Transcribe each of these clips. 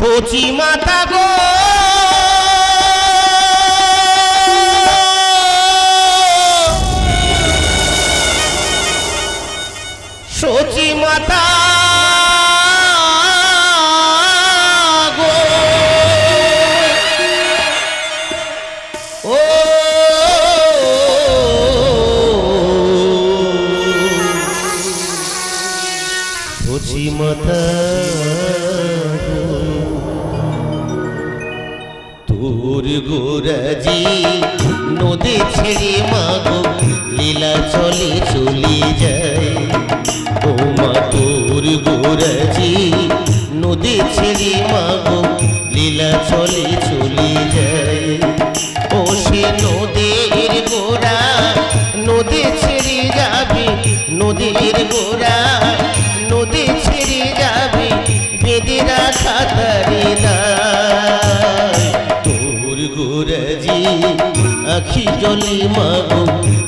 সচি মাতা গো। গোরাজি, নদী ছেড়ে মাগো, লীলা চলে চলে যায়। ও মা তোর গোরাজি, নদী ছেড়ে মাগো, লীলা চলে আখি জলে মাগো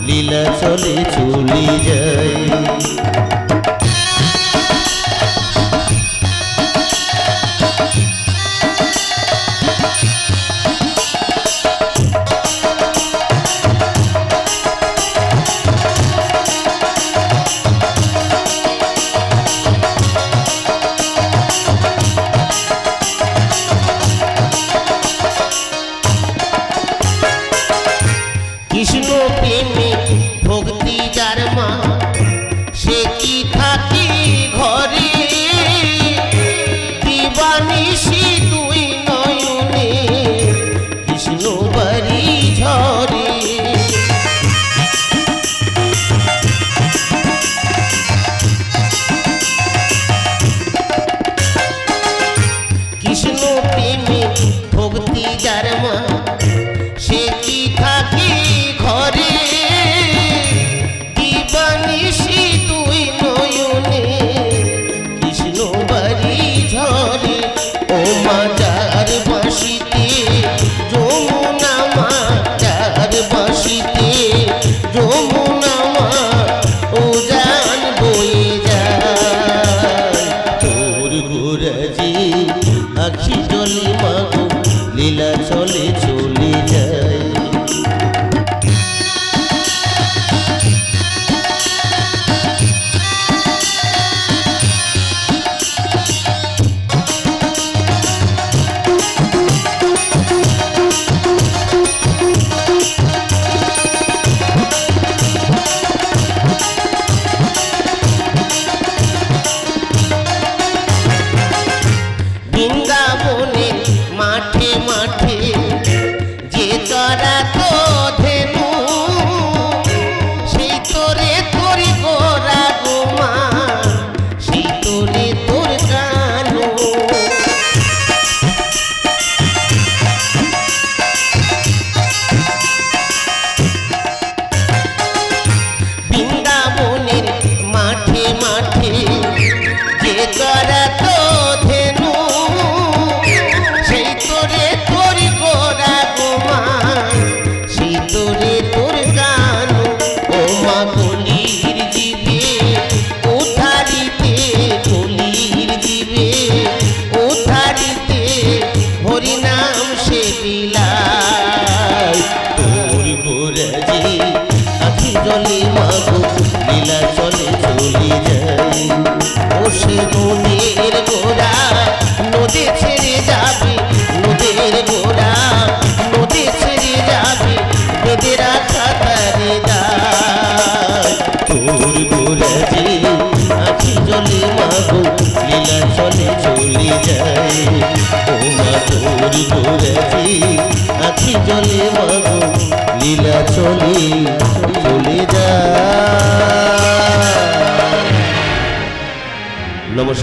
লীলা চলে চলে যায়। গোরাজি চলি মাগো লীলা চলে চলে যায়। চলে চলে যায় নদীর ছেড়ে যাবে, নদীর গোড়া, নদী ছেড়ে যাবে গোরাজি আখি জলে মাগো লীলা চলে চলে যায় ও মা তোর গোরাজি আখি জলে মাগো লীলা চলে Lobos